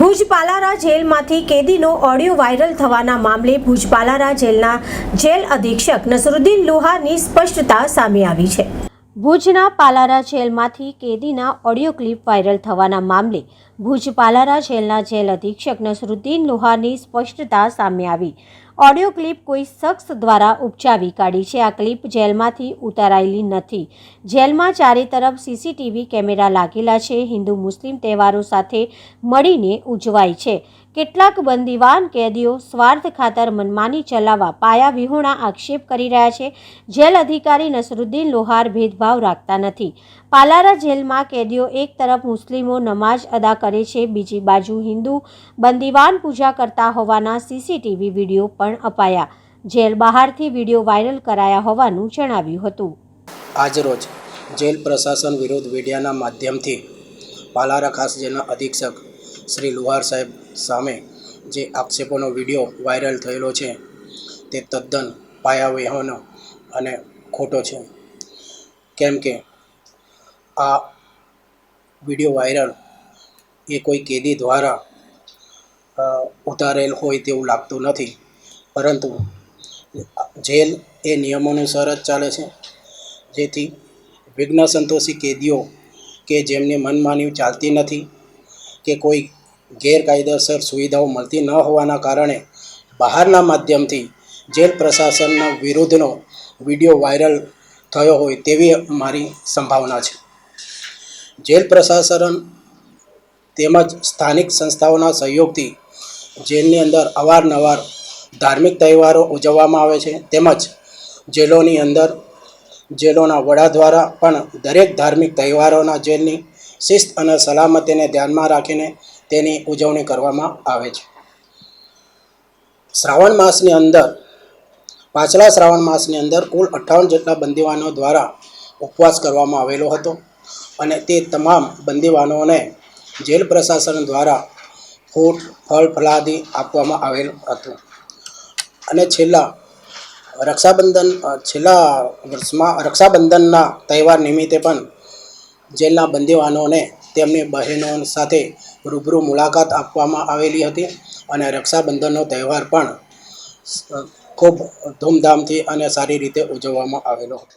ભુજ પાલારા જેલમાંથી કેદીનો audio viral થવાના મામલે ભુજ પાલારા જેલના જેલ અધિક્ષક નસરુદ્દીન લોહાની સ્પષ્ટતા સામે આવી છે. ભુજના પાલારા જેલમાંથી કેદીના ઓડિયો ક્લિપ વાયરલ થવાના મામલે ભુજ પાલારા જેલના જેલ અધિક્ષક નસરુદ્દીન લોહારની સ્પષ્ટતા સામે આવી. ઓડિયો ક્લિપ કોઈ શખ્સ દ્વારા ઉપચાવી કાઢી છે. આ ક્લિપ જેલમાંથી ઉતારાયેલી નથી. જેલમાં ચારે તરફ સીસીટીવી કેમેરા લાગેલા છે. હિન્દુ મુસ્લિમ તહેવારો સાથે મળીને ઉજવાય છે. કેટલાક બંદીવાન કેદીઓ સ્વાર્થ ખાતર મનમાની ચલાવવા પાયા વિહોણા આક્ષેપ કરી રહ્યા છે. જેલ અધિકારી નસરુદ્દીન લોહાર ભેદભાવ રાખતા નથી. પાલારા જેલમાં કેદીઓ એક તરફ મુસ્લિમો નમાઝ અદા કરે છે. બીજી બાજુ હિન્દુ બંદીવાન પૂજા કરતા હોવાના સીસીટીવી વીડિયો પણ અપાયા. જેલ બહારથી વીડિયો વાયરલ કરાયા હોવાનું જણાવ્યું હતું. આજરોજ જેલ પ્રશાસન વિરુદ્ધ મીડિયાના માધ્યમથી પાલારા ખાસ જેલના અધિક્ષક શ્રી લુહાર સાહેબ સામે જે આક્ષેપોનો વીડિયો વાયરલ થયેલો છે તે તદ્દન પાયાવિહોનો અને ખોટો છે. કેમ કે આ વીડિયો વાયરલ એ કોઈ કેદી દ્વારા ઉતારેલ હોય તેવું લાગતું નથી. પરંતુ જેલ એ નિયમોનુસાર જ ચાલે છે. જેથી વિઘ્ન સંતોષી કેદીઓ કે જેમને મનમાની ચાલતી નથી, કે કોઈ ગેરકાયદેસર સુવિધાઓ મળતી ન હોવાના કારણે બહારના માધ્યમથી જેલ પ્રશાસનના વિરુદ્ધનો વીડિયો વાયરલ થયો હોય તેવી મારી સંભાવના છે. જેલ પ્રશાસન તેમજ સ્થાનિક સંસ્થાઓના સહયોગથી જેલની અંદર અવારનવાર ધાર્મિક તહેવારો ઉજવવામાં આવે છે. તેમજ જેલોની અંદર જેલોના વડા દ્વારા પણ દરેક ધાર્મિક તહેવારોના જેલની શિસ્ત અને સલામતીને ધ્યાનમાં રાખીને તેની ઉજવણી કરવામાં આવે છે. શ્રાવણ માસની અંદર, પાછલા શ્રાવણ માસની અંદર કુલ અઠ્ઠાવન જેટલા બંદીવાનો દ્વારા ઉપવાસ કરવામાં આવેલો હતો અને તે તમામ બંદીવાનોને જેલ પ્રશાસન દ્વારા ફૂટ, ફળ, ફલાદી આપવામાં આવેલ હતું. અને છેલ્લા રક્ષાબંધન છેલ્લા વર્ષમાં રક્ષાબંધનના તહેવાર નિમિત્તે પણ જેલના બંદીવાનોને તેમની બહેનો સાથે રૂબરૂ મુલાકાત આપવામાં આવેલી હતી અને રક્ષાબંધનનો તહેવાર પણ ખૂબ ધૂમધામથી અને સારી રીતે ઉજવવામાં આવેલો હતો.